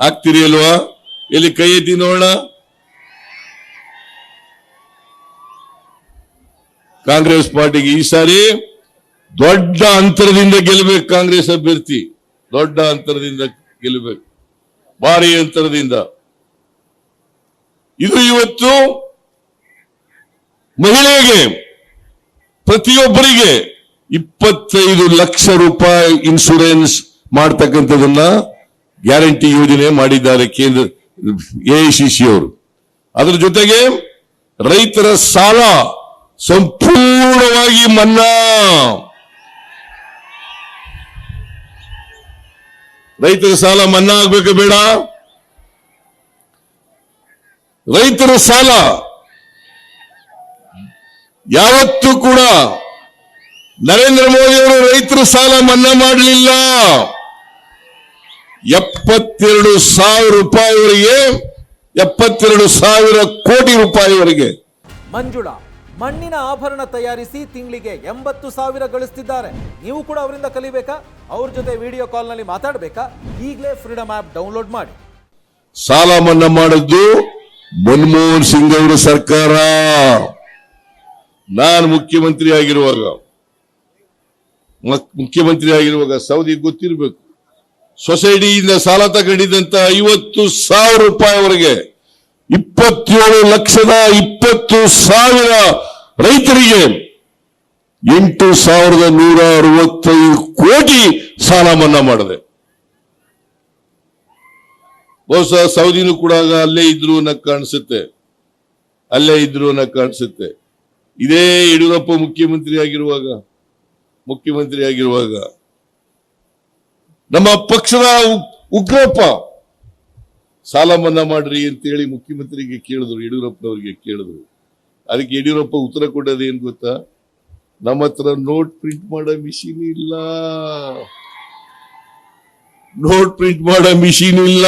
ಆಗ್ತೀರಿ ಅಲ್ವಾ? ಎಲ್ಲಿ ಕೈ ಎತ್ತಿ ನೋಡೋಣ ಕಾಂಗ್ರೆಸ್ ಪಾರ್ಟಿಗೆ ಈ ಸಾರಿ ದೊಡ್ಡ ಅಂತರದಿಂದ ಗೆಲ್ಲಬೇಕು ಕಾಂಗ್ರೆಸ್ ಅಭ್ಯರ್ಥಿ. ದೊಡ್ಡ ಅಂತರದಿಂದ ಗೆಲ್ಲಬೇಕು ಭಾರಿ ಅಂತರದಿಂದ. ಇದು ಇವತ್ತು ಮಹಿಳೆಗೆ, ಪ್ರತಿಯೊಬ್ಬರಿಗೆ ಇಪ್ಪತ್ತೈದು ಲಕ್ಷ ರೂಪಾಯಿ ಇನ್ಶೂರೆನ್ಸ್ ಮಾಡ್ತಕ್ಕಂಥದನ್ನ ಗ್ಯಾರಂಟಿ ಯೋಜನೆ ಮಾಡಿದ್ದಾರೆ ಕೇಂದ್ರ ಎಐಸಿಸಿ ಅವರು. ಅದರ ಜೊತೆಗೆ ರೈತರ ಸಾಲ ಸಂಪೂರ್ಣವಾಗಿ ಮನ್ನಾ. ರೈತರ ಸಾಲ ಮನ್ನಾ ಆಗ್ಬೇಕು ಬೇಡ. ರೈತರ ಸಾಲ ಯಾವತ್ತೂ ಕೂಡ ನರೇಂದ್ರ ಮೋದಿ ಅವರು ರೈತರ ಸಾಲ ಮನ್ನಾ ಮಾಡಲಿಲ್ಲ. ಎಪ್ಪತ್ತೆರಡು ಸಾವಿರ ರೂಪಾಯಿವರೆಗೆ ಎಪ್ಪತ್ತೆರಡು ಸಾವಿರ ಕೋಟಿ ರೂಪಾಯಿವರೆಗೆ. ಮಂಜುಳಾ ಮಣ್ಣಿನ ಆಭರಣ ತಯಾರಿಸಿ ತಿಂಗಳಿಗೆ ಎಂಬತ್ತು ಸಾವಿರ ಗಳಿಸ್ತಿದ್ದಾರೆ. ನೀವು ಕೂಡ ಅವರಿಂದ ಕಲಿಬೇಕಾ? ಅವ್ರ ಜೊತೆ ವಿಡಿಯೋ ಕಾಲ್ನಲ್ಲಿ ಮಾತಾಡಬೇಕಾ? ಈಗಲೇ ಫ್ರೀಡಮ್ ಆ್ಯಪ್ ಡೌನ್ಲೋಡ್ ಮಾಡಿ. ಸಾಲ ಮನ್ನಾ ಮಾಡಿದ್ದು ಮನಮೋಹನ್ ಸಿಂಗ್ ಅವರ ಸರ್ಕಾರ. ನಾನು ಮುಖ್ಯಮಂತ್ರಿ ಆಗಿರುವಾಗ ಮುಖ್ಯಮಂತ್ರಿ ಆಗಿರುವಾಗ ಸೌದಿ ಗೊತ್ತಿರಬೇಕು. ಸೊಸೈಟಿಯಿಂದ ಸಾಲ ತಗೊಂಡಿದ್ದಂತ ಐವತ್ತು ಸಾವಿರ ರೂಪಾಯಿವರೆಗೆ ಇಪ್ಪತ್ತೇಳು ಲಕ್ಷದ ಇಪ್ಪತ್ತು ಸಾವಿರ ರೈತರಿಗೆ ಎಂಟು ಸಾವಿರದ ನೂರ ಅರವತ್ತೈದು ಕೋಟಿ ಸಾಲ ಮನ್ನಾ ಮಾಡಿದೆ. ಬಹುಶಃ ಸೌದಿನೂ ಕೂಡ ಅಲ್ಲೇ ಇದ್ರು ಅನ್ನೋ ಕಾಣಿಸುತ್ತೆ. ಅಲ್ಲೇ ಇದ್ರು ಅನ್ನೋ ಕಾಣಿಸುತ್ತೆ. ಇದೇ ಯಡಿಯೂರಪ್ಪ ಮುಖ್ಯಮಂತ್ರಿ ಆಗಿರುವಾಗ ಮುಖ್ಯಮಂತ್ರಿ ಆಗಿರುವಾಗ ನಮ್ಮ ಪಕ್ಷದ ಉಗ್ರಪ್ಪ. ಸಾಲ ಮನ್ನಾ ಮಾಡ್ರಿ ಅಂತೇಳಿ ಮುಖ್ಯಮಂತ್ರಿಗೆ ಕೇಳಿದ್ರು, ಯಡಿಯೂರಪ್ಪನವರಿಗೆ ಕೇಳಿದ್ರು. ಅದಕ್ಕೆ ಯಡಿಯೂರಪ್ಪ ಉತ್ತರ ಕೊಡೋದೇನು ಗೊತ್ತಾ? ನಮ್ಮ ಹತ್ರ ನೋಟ್ ಪ್ರಿಂಟ್ ಮಾಡೋ ಮಿಷಿನ್ ಇಲ್ಲ. ನೋಟ್ ಪ್ರಿಂಟ್ ಮಾಡೋ ಮಿಷಿನ್ ಇಲ್ಲ.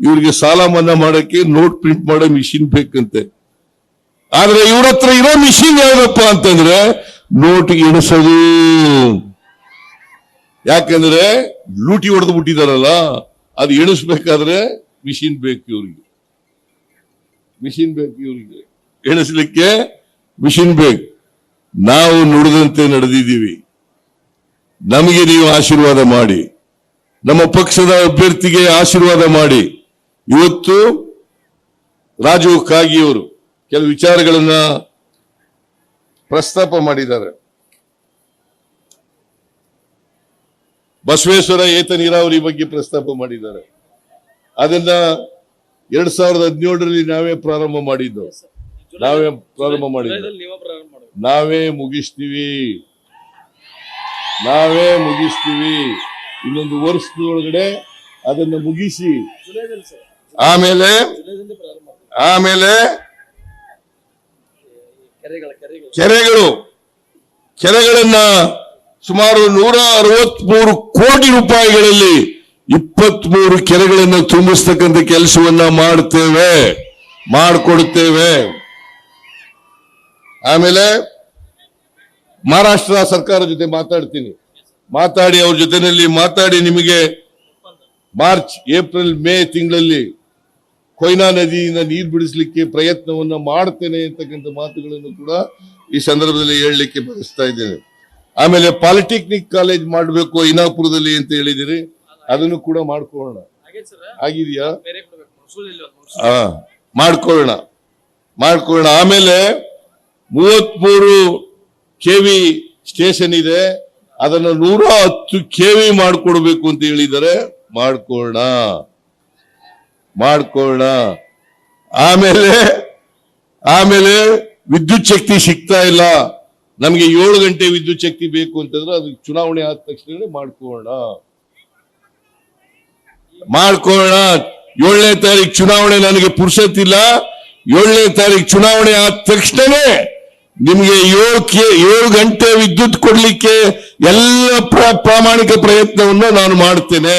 ಇವ್ರಿಗೆ ಸಾಲ ಮನ್ನಾ ಮಾಡಕ್ಕೆ ನೋಟ್ ಪ್ರಿಂಟ್ ಮಾಡೋ ಮಿಷಿನ್ ಬೇಕಂತೆ. ಆದ್ರೆ ಇವ್ರ ಹತ್ರ ಇರೋ ಮಿಷಿನ್ ಯಾವ್ದಪ್ಪ ಅಂತಂದ್ರೆ ನೋಟ್ ಎಣಿಸೋದು. ಯಾಕಂದ್ರೆ ಲೂಟಿ ಹೊಡೆದು ಬಿಟ್ಟಿದಾರಲ್ಲ ಅದು ಎಣಿಸ್ಬೇಕಾದ್ರೆ ಮಿಷಿನ್ ಬೇಕು ಇವರಿಗೆ. ಮಿಷಿನ್ ಬೇಕು ಇವರಿಗೆ. ಎಣಿಸ್ಲಿಕ್ಕೆ ಮಿಷಿನ್ ಬೇಕು. ನಾವು ನುಡಿದಂತೆ ನಡೆದಿದ್ದೀವಿ. ನಮಗೆ ನೀವು ಆಶೀರ್ವಾದ ಮಾಡಿ. ನಮ್ಮ ಪಕ್ಷದ ಅಭ್ಯರ್ಥಿಗೆ ಆಶೀರ್ವಾದ ಮಾಡಿ. ಇವತ್ತು ರಾಜು ಕಾಗಿಯವರು ಕೆಲವು ವಿಚಾರಗಳನ್ನ ಪ್ರಸ್ತಾಪ ಮಾಡಿದ್ದಾರೆ. ಬಸವೇಶ್ವರ ಏತ ನೀರಾವರಿ ಬಗ್ಗೆ ಪ್ರಸ್ತಾಪ ಮಾಡಿದ್ದಾರೆ. ಅದನ್ನ ಎರಡ್ ಸಾವಿರದ ಹದಿನೇಳರಲ್ಲಿ ನಾವೇ ಪ್ರಾರಂಭ ಮಾಡಿದ್ದು. ನಾವೇ ಪ್ರಾರಂಭ ಮಾಡಿದ್ದು. ನಾವೇ ಮುಗಿಸ್ತೀವಿ. ನಾವೇ ಮುಗಿಸ್ತೀವಿ. ಇನ್ನೊಂದು ವರ್ಷದೊಳಗಡೆ ಅದನ್ನು ಮುಗಿಸಿ. ಆಮೇಲೆ ಆಮೇಲೆ ಕೆರೆಗಳು ಕೆರೆಗಳನ್ನ ಸುಮಾರು ನೂರ ಅರವತ್ಮೂರು ಕೋಟಿ ರೂಪಾಯಿಗಳಲ್ಲಿ ಇಪ್ಪತ್ಮೂರು ಕೆರೆಗಳನ್ನು ತುಂಬಿಸ್ತಕ್ಕಂಥ ಕೆಲಸವನ್ನ ಮಾಡ್ತೇವೆ ಮಾಡಿಕೊಡುತ್ತೇವೆ ಆಮೇಲೆ ಮಹಾರಾಷ್ಟ್ರ ಸರ್ಕಾರ ಜೊತೆ ಮಾತಾಡ್ತೀನಿ. ಮಾತಾಡಿ ಅವ್ರ ಜೊತೆನಲ್ಲಿ ಮಾತಾಡಿ ನಿಮಗೆ ಮಾರ್ಚ್, ಏಪ್ರಿಲ್, ಮೇ ತಿಂಗಳಲ್ಲಿ ಕೊಯ್ನಾ ನದಿಯಿಂದ ನೀರು ಬಿಡಿಸಲಿಕ್ಕೆ ಪ್ರಯತ್ನವನ್ನ ಮಾಡ್ತೇನೆ ಅಂತಕ್ಕಂಥ ಮಾತುಗಳನ್ನು ಕೂಡ ಈ ಸಂದರ್ಭದಲ್ಲಿ ಹೇಳಲಿಕ್ಕೆ ಬಯಸ್ತಾ ಇದ್ದೇನೆ. ಆಮೇಲೆ ಪಾಲಿಟೆಕ್ನಿಕ್ ಕಾಲೇಜ್ ಮಾಡಬೇಕು ಇನಾಪುರದಲ್ಲಿ ಅಂತ ಹೇಳಿದಿರಿ. ಅದನ್ನು ಕೂಡ ಮಾಡ್ಕೊಳ್ಳೋಣ. ಆಗಿದೆಯಾ? ಹಾ ಮಾಡ್ಕೊಳ್ಳೋಣ. ಮಾಡ್ಕೊಳ್ಳೋಣ. ಆಮೇಲೆ ಮೂವತ್ಮೂರು ಕೆವಿ ಸ್ಟೇಷನ್ ಇದೆ. ಅದನ್ನು ನೂರ ಹತ್ತು ಕೆವಿ ಮಾಡಿಕೊಡ್ಬೇಕು ಅಂತ ಹೇಳಿದರೆ ಮಾಡ್ಕೊಳ್ಳೋಣ. ಮಾಡ್ಕೊಳ್ಳೋಣ. ಆಮೇಲೆ ಆಮೇಲೆ ವಿದ್ಯುತ್ ಶಕ್ತಿ ಸಿಗ್ತಾ ಇಲ್ಲ. ನಮಗೆ ಏಳು ಗಂಟೆ ವಿದ್ಯುತ್ ಶಕ್ತಿ ಬೇಕು ಅಂತಂದ್ರೆ ಅದು ಚುನಾವಣೆ ಆದ ತಕ್ಷಣ ಮಾಡ್ಕೋಣ ಮಾಡ್ಕೋಣ ಏಳನೇ ತಾರೀಕು ಚುನಾವಣೆ ನನಗೆ ಪುರುಷತ್ತಿಲ್ಲ ಏಳನೇ ತಾರೀಕು ಚುನಾವಣೆ ಆದ ತಕ್ಷಣವೇ ನಿಮಗೆ ಏಳು ಏಳು ಗಂಟೆ ವಿದ್ಯುತ್ ಕೊಡ್ಲಿಕ್ಕೆ ಎಲ್ಲ ಪ್ರ- ಪ್ರಾಮಾಣಿಕ ಪ್ರಯತ್ನವನ್ನು ನಾನು ಮಾಡ್ತೇನೆ.